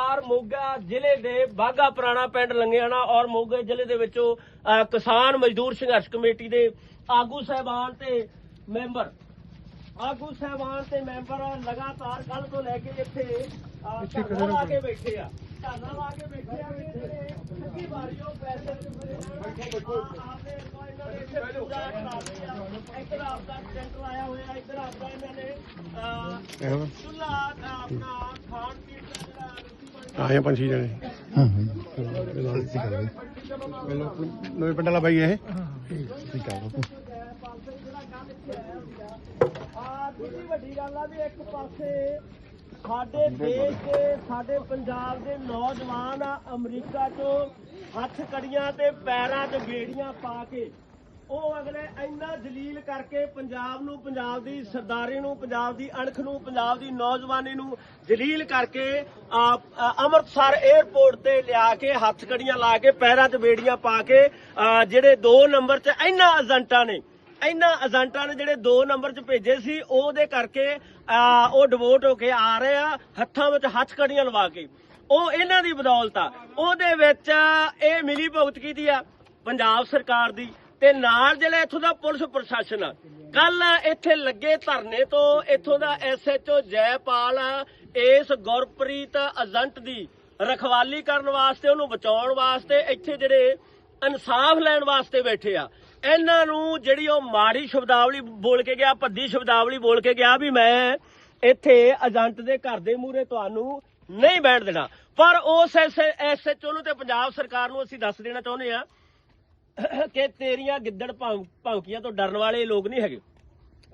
ਔਰ ਮੋਗਾ ਜ਼ਿਲ੍ਹੇ ਦੇ ਬਾਗਾ ਪੁਰਾਣਾ ਪਿੰਡ ਲੰਗਿਆਣਾ ਔਰ ਮੋਗੇ ਜ਼ਿਲ੍ਹੇ ਦੇ ਵਿੱਚੋਂ ਕਿਸਾਨ ਮਜ਼ਦੂਰ ਸੰਘਰਸ਼ ਕਮੇਟੀ ਦੇ ਆਗੂ ਸਹਿਬਾਨ ਤੇ ਮੈਂਬਰ। ਆਗੂ ਸਹਿਬਾਨ ਤੇ ਮੈਂਬਰ ਲਗਾਤਾਰ ਕੱਲ ਤੋਂ ਲੈ ਕੇ ਇੱਥੇ ਧਰਨਾ ਲਾ ਕੇ ਬੈਠੇ ਆ। ਧਰਨਾ ਲਾ ਕੇ ਬੈਠੇ ਆ ਵੀ ਜਿਹੜੇ ਠੱਗੀ ਮਾਰੀਓ ਪੈਸੇ। ਇੱਥੇ ਪੂਰਾ ਕਰਾ ਦਿਆ ਇੱਧਰ ਆਪਦਾ ਸੈਂਟਰ ਆਇਆ ਹੋਇਆ ਇੱਧਰ ਆਪਦਾ ਇਹਨਾਂ ਨੇ ਦਾ ਆਪਣਾ ਆਏ ਆ ਪੰਜ ਛੇ ਜਣੇ। ਨਵੇਂ ਪਿੰਡ ਵਾਲਾ ਬਾਈ ਇਹ। ਆ ਦੂਜੀ ਵੱਡੀ ਗੱਲ ਆ ਵੀ ਇੱਕ ਪਾਸੇ ਸਾਡੇ ਦੇਸ਼ ਦੇ ਸਾਡੇ ਪੰਜਾਬ ਦੇ ਨੌਜਵਾਨ ਆ ਅਮਰੀਕਾ ਤੋਂ ਹੱਥ ਕੜੀਆਂ ਤੇ ਪੈਰਾਂ 'ਚ ਬੇੜੀਆਂ ਪਾ ਕੇ ਉਹ ਅਗਲੇ ਇੰਨਾ ਜਲੀਲ ਕਰਕੇ ਪੰਜਾਬ ਨੂੰ ਪੰਜਾਬ ਦੀ ਸਰਦਾਰੀ ਨੂੰ ਪੰਜਾਬ ਦੀ ਅਣਖ ਨੂੰ ਪੰਜਾਬ ਦੀ ਨੌਜਵਾਨੀ ਨੂੰ ਜਲੀਲ ਕਰਕੇ ਅੰਮ੍ਰਿਤਸਰ 에ਅਰਪੋਰਟ ਤੇ ਲਿਆ ਕੇ ਹੱਥ ਕੜੀਆਂ ਲਾ ਕੇ ਪੈਰਾਂ 'ਚ ਬੇੜੀਆਂ ਪਾ ਕੇ ਜਿਹੜੇ 2 ਨੰਬਰ 'ਚ ਇੰਨਾ ਏਜੰਟਾਂ ਨੇ ਇਹਨਾਂ ਏਜੰਟਾਂ ਨੇ ਜਿਹੜੇ 2 ਨੰਬਰ 'ਚ ਭੇਜੇ ਸੀ ਉਹਦੇ ਕਰਕੇ ਆ, ਉਹ ਡਿਵੋਟ ਹੋ ਕੇ ਆ ਰਹੇ ਆ ਹੱਥਾਂ ਵਿੱਚ ਹੱਥ ਕੜੀਆਂ ਲਵਾ ਕੇ। ਉਹ ਇਹਨਾਂ ਦੀ ਬਦੌਲਤ ਆ। ਉਹਦੇ ਵਿੱਚ ਇਹ ਮਿਲੀ ਭੁਗਤ ਕੀਤੀ ਆ ਪੰਜਾਬ ਸਰਕਾਰ ਦੀ। ਤੇ ਨਾਲ ਜਿਹੜਾ ਇੱਥੋਂ ਦਾ ਪੁਲਿਸ ਪ੍ਰਸ਼ਾਸਨ ਆ ਕੱਲ ਇੱਥੇ ਲੱਗੇ ਧਰਨੇ ਤੋਂ ਇੱਥੋਂ ਦਾ ਐਸਐਚਓ ਜੈਪਾਲ ਇਸ ਗੁਰਪ੍ਰੀਤ ਏਜੰਟ ਦੀ ਰਖਵਾਲੀ ਕਰਨ ਵਾਸਤੇ, ਉਹਨੂੰ ਬਚਾਉਣ ਵਾਸਤੇ ਇੱਥੇ ਜਿਹੜੇ ਇਨਸਾਫ ਲੈਣ ਵਾਸਤੇ ਬੈਠੇ ਆ। ਇਹਨਾਂ ਨੂੰ ਜਿਹੜੀ ਉਹ ਮਾੜੀ ਸ਼ਬਦਾਵਲੀ ਬੋਲ ਕੇ ਗਿਆ, ਭੱਦੀ ਸ਼ਬਦਾਵਲੀ ਬੋਲ ਕੇ ਗਿਆ ਵੀ ਮੈਂ ਇੱਥੇ ਏਜੰਟ ਦੇ ਘਰ ਦੇ ਮੂਹਰੇ ਤੁਹਾਨੂੰ ਨਹੀਂ ਬੈਠ ਦੇਣਾ। ਪਰ ਉਸ ਐਸਐਚਓ ਨੂੰ ਤੇ ਪੰਜਾਬ ਸਰਕਾਰ ਨੂੰ ਅਸੀਂ ਦੱਸ ਦੇਣਾ ਚਾਹੁੰਦੇ ਆ ਕਿ ਤੇਰੀਆਂ ਗਿੱਦੜ ਭੌਂ- ਭੌਂਕੀਆਂ ਤੋਂ ਡਰਨ ਵਾਲੇ ਲੋਕ ਨਹੀਂ ਹੈਗੇ।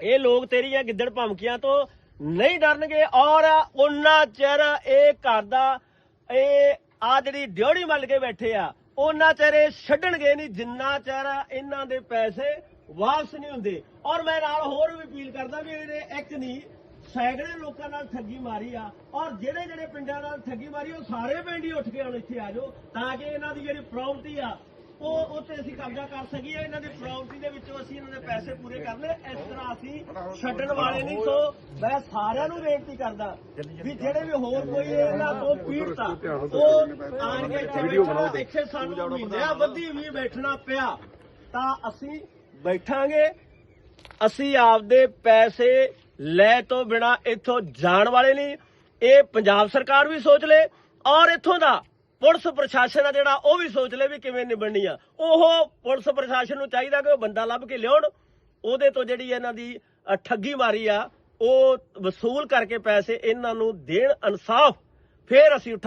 ਇਹ ਲੋਕ ਤੇਰੀਆਂ ਗਿੱਦੜ ਭੌਂਕੀਆਂ ਤੋਂ ਨਹੀਂ ਡਰਨਗੇ ਔਰ ਉਹਨਾਂ ਚਿਰ ਇਹ ਘਰ ਦਾ, ਇਹ ਆ ਜਿਹੜੀ ਡਿਉੜੀ ਮੱਲ ਕੇ ਬੈਠੇ ਆ, ਉਹਨਾਂ ਚਿਰ ਇਹ ਛੱਡਣਗੇ ਨਹੀਂ, ਜਿੰਨਾ ਚਿਰ ਇਹਨਾਂ ਦੇ ਪੈਸੇ ਵਾਪਸ ਨਹੀਂ ਹੁੰਦੇ। ਔਰ ਮੈਂ ਨਾਲ ਹੋਰ ਵੀ ਅਪੀਲ ਕਰਦਾ ਵੀ ਇਹਨੇ ਇੱਕ ਨਹੀਂ ਸੈਂਕੜੇ ਲੋਕਾਂ ਨਾਲ ਠੱਗੀ ਮਾਰੀ ਆ, ਔਰ ਜਿਹੜੇ ਜਿਹੜੇ ਪਿੰਡਾਂ ਨਾਲ ਠੱਗੀ ਮਾਰੀ, ਉਹ ਸਾਰੇ ਪਿੰਡ ਹੀ ਉੱਠ ਕੇ ਹੁਣ ਇੱਥੇ ਆ ਜਾਓ, ਤਾਂ ਕਿ ਇਹਨਾਂ ਦੀ ਜਿਹੜੀ ਪ੍ਰਾਪਰਟੀ ਆ ਉਹ ਉੱਤੇ ਅਸੀਂ ਕਬਜ਼ਾ ਕਰ ਸਕੀਏ ਇਹਨਾਂ ਦੀ ਪ੍ਰਾਪਰਟੀ ਦੇ ਵਿੱਚੋਂ ਅਸੀਂ ਇਹਨਾਂ ਦੇ ਪੈਸੇ ਪੂਰੇ ਕਰ ਲਏ ਇਸ ਤਰ੍ਹਾਂ ਅਸੀਂ ਛੱਡਣ ਵਾਲੇ ਨਹੀਂ ਸੋ ਮੈਂ ਸਾਰਿਆਂ ਨੂੰ ਬੇਨਤੀ ਕਰਦਾ ਵੀ ਜਿਹੜੇ ਵੀ ਹੋਰ ਕੋਈ ਇਹਨਾਂ ਤੋਂ ਪੀੜਤ ਆ ਉਹ ਆਣ ਕੇ ਵੀਡੀਓ ਬਣਾਓ ਇੱਥੇ ਸਾਨੂੰ ਮਹੀਨਿਆਂ ਬੱਧੀ ਵੀ ਬੈਠਣਾ ਪਿਆ ਤਾਂ ਅਸੀਂ ਬੈਠਾਂਗੇ। ਅਸੀਂ ਆਪਦੇ ਪੈਸੇ ਲੈ ਤੋਂ ਬਿਨਾ ਇੱਥੋਂ ਜਾਣ ਵਾਲੇ ਨਹੀਂ। ਇਹ ਪੰਜਾਬ ਸਰਕਾਰ ਵੀ ਸੋਚ ਲੇ ਔਰ ਇੱਥੋਂ ਦਾ ਪੁਲਿਸ ਪ੍ਰਸ਼ਾਸਨ ਆ ਜਿਹੜਾ, ਉਹ ਵੀ ਸੋਚ ਲੇ ਵੀ ਕਿਵੇਂ ਨਿਬੜਨੀ ਆ। ਉਹ ਪੁਲਿਸ ਪ੍ਰਸ਼ਾਸਨ ਨੂੰ ਚਾਹੀਦਾ ਕਿ ਉਹ ਬੰਦਾ ਲੱਭ ਕੇ ਲਿਆਉਣ। ਉਹਦੇ ਤੋਂ ਜਿਹੜੀ ਇਹਨਾਂ ਦੀ ਠੱਗੀ ਮਾਰੀ ਆ, ਉਹ ਵਸੂਲ ਕਰਕੇ ਪੈਸੇ ਇਹਨਾਂ ਨੂੰ ਦੇਣ ਇਨਸਾਫ ਫੇਰ ਅਸੀਂ ਉੱਠਾਂਗੇ